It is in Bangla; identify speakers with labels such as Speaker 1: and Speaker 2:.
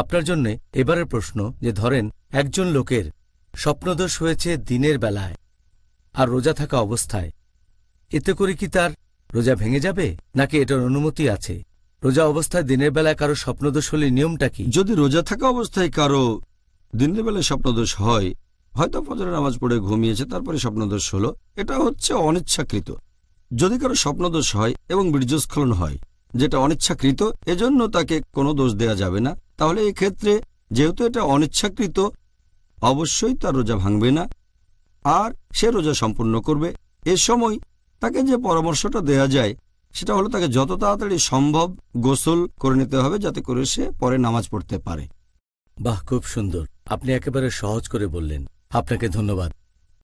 Speaker 1: আপনার জন্য এবারের প্রশ্ন যে ধরেন, একজন লোকের স্বপ্নদোষ হয়েছে দিনের বেলায় আর রোজা থাকা অবস্থায়। এতে করে কি তার রোজা ভেঙে যাবে? নাকি এটার অনুমতি আছে? রোজা অবস্থায় দিনের বেলায় কারও স্বপ্নদোষ হলে নিয়মটা কি?
Speaker 2: যদি রোজা থাকা অবস্থায় কারও দিনের বেলায় স্বপ্নদোষ হয়, হয়তো ফজরের নামাজ পড়ে ঘুমিয়েছে, তারপরে স্বপ্নদোষ হলো। এটা হচ্ছে অনিচ্ছাকৃত। যদি কারও স্বপ্নদোষ হয় এবং বীর্যস্খলন হয়, যেটা অনিচ্ছাকৃত, এজন্য তাকে কোনো দোষ দেয়া যাবে না। তাহলে ক্ষেত্রে যেহেতু এটা অনিচ্ছাকৃত, অবশ্যই তার রোজা ভাঙবে না। আর সে রোজা সম্পূর্ণ করবে। এ সময় তাকে যে পরামর্শটা দেয়া যায়, সেটা হলো তাকে যত তাড়াতাড়ি সম্ভব গোসল করে নিতে হবে যাতে করে সে পরে নামাজ পড়তে পারে।
Speaker 1: বাহ, খুব সুন্দর। আপনি একেবারে সহজ করে বললেন। আপনাকে ধন্যবাদ।